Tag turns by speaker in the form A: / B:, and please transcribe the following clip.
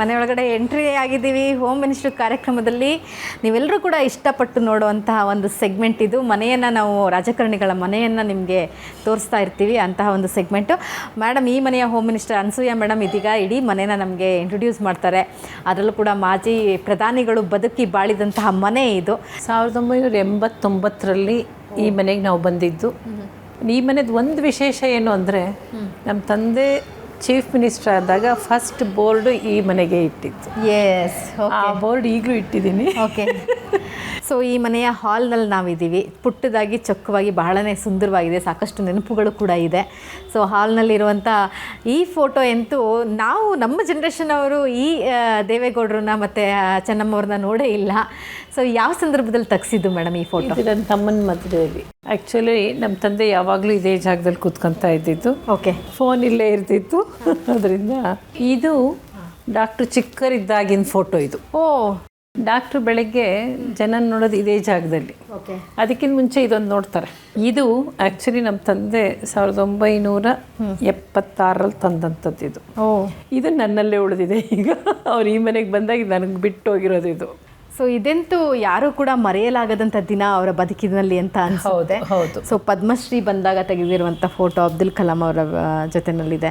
A: ಮನೆಯೊಳಗಡೆ entry ಆಗಿದ್ದೀವಿ home minister ಕಾರ್ಯಕ್ರಮದಲ್ಲಿ. ನೀವೆಲ್ಲರೂ ಕೂಡ ಇಷ್ಟಪಟ್ಟು ನೋಡುವಂತಹ ಒಂದು ಸೆಗ್ಮೆಂಟ್ ಇದು. ಮನೆಯನ್ನು ನಾವು ರಾಜಕಾರಣಿಗಳ ಮನೆಯನ್ನು ನಿಮಗೆ ತೋರಿಸ್ತಾ ಇರ್ತೀವಿ ಅಂತಹ ಒಂದು ಸೆಗ್ಮೆಂಟು ಮೇಡಮ್ ಈ ಮನೆಯ ಹೋಮ್ ಮಿನಿಸ್ಟರ್ ಅನ್ಸೂಯ ಮೇಡಮ್ ಇದೀಗ ಇಡೀ ಮನೆನ ನಮಗೆ ಇಂಟ್ರೊಡ್ಯೂಸ್ ಮಾಡ್ತಾರೆ. ಅದರಲ್ಲೂ ಕೂಡ ಮಾಜಿ ಪ್ರಧಾನಿಗಳು ಬದುಕಿ ಬಾಳಿದಂತಹ ಮನೆ ಇದು.
B: ಸಾವಿರದ ಒಂಬೈನೂರ ಎಂಬತ್ತೊಂಬತ್ತರಲ್ಲಿ ಈ ಮನೆಗೆ ನಾವು ಬಂದಿದ್ದು. ಈ ಮನೆದು ಒಂದು ವಿಶೇಷ ಏನು ಅಂದರೆ ನಮ್ಮ ತಂದೆ ಚೀಫ್ ಮಿನಿಸ್ಟರ್ ಆದಾಗ ಫಸ್ಟ್ ಬೋರ್ಡ್ ಈ ಮನೆಗೆ ಇಟ್ಟಿತ್ತು.
A: ಎಸ್
B: ಆ ಬೋರ್ಡ್ ಈಗಲೂ ಇಟ್ಟಿದ್ದೀನಿ.
A: ಓಕೆ ಸೊ ಈ ಮನೆಯ ಹಾಲ್ನಲ್ಲಿ ನಾವಿದ್ದೀವಿ. ಪುಟ್ಟದಾಗಿ ಚೊಕ್ಕವಾಗಿ ಬಹಳನೇ ಸುಂದರವಾಗಿದೆ. ಸಾಕಷ್ಟು ನೆನಪುಗಳು ಕೂಡ ಇದೆ. ಸೊ ಹಾಲ್ನಲ್ಲಿರುವಂಥ ಈ ಫೋಟೋ ಅಂತೂ ನಾವು ನಮ್ಮ ಜನ್ರೇಷನ್ ಅವರು ಈ ದೇವೇಗೌಡರನ್ನ ಮತ್ತು ಚೆನ್ನಮ್ಮವ್ರನ್ನ ನೋಡೇ ಇಲ್ಲ. ಸೊ ಯಾವ ಸಂದರ್ಭದಲ್ಲಿ ತೆಗ್ಸಿದ್ದು ಮೇಡಮ್ ಈ ಫೋಟೋ?
B: ಇದು ನನ್ನ ತಮ್ಮನ ಮದುವೆಯಲ್ಲಿ. ಆ್ಯಕ್ಚುಲಿ ನಮ್ಮ ತಂದೆ ಯಾವಾಗಲೂ ಇದೇ ಜಾಗದಲ್ಲಿ ಕೂತ್ಕೊತಾ ಇದ್ದಿದ್ದು.
A: ಓಕೆ
B: ಫೋನ್ ಇಲ್ಲೇ ಇರ್ತಿತ್ತು. ಅದರಿಂದ ಇದು ಡಾಕ್ಟ್ರು ಚಿಕ್ಕರಿದ್ದಾಗಿನ ಫೋಟೋ ಇದು.
A: ಓ.
B: ಡಾಕ್ಟ್ರು ಬೆಳಗ್ಗೆ ಜನ ನೋಡೋದು ಇದೇ ಜಾಗದಲ್ಲಿ.
A: ಓಕೆ
B: ಅದಕ್ಕಿಂತ ಮುಂಚೆ ಇದೊಂದು ನೋಡ್ತಾರೆ. ಇದು ಆ್ಯಕ್ಚುಲಿ ನಮ್ಮ ತಂದೆ ಸಾವಿರದ ಒಂಬೈನೂರ ಎಪ್ಪತ್ತಾರಲ್ಲಿ ತಂದಂಥದ್ದು ಇದು.
A: ಓ.
B: ಇದು ನನ್ನಲ್ಲೇ ಉಳಿದಿದೆ ಈಗ. ಅವ್ರು ಈ ಮನೆಗೆ ಬಂದಾಗ ನನಗೆ ಬಿಟ್ಟು ಹೋಗಿರೋದು ಇದು.
A: ಸೊ ಇದಂತೂ ಯಾರು ಕೂಡ ಮರೆಯಲಾಗದಂತ ದಿನ ಅವರ ಬದುಕಿನಲ್ಲಿ ಅಂತ ಅನ್ಸುತ್ತೆ.
B: ಹೌದು
A: ಸೊ ಪದ್ಮಶ್ರೀ ಬಂದಾಗ ತೆಗೆದಿರುವಂಥ ಫೋಟೋ ಅಬ್ದುಲ್ ಕಲಾಂ ಅವರ ಜೊತೆನಲ್ಲಿದೆ.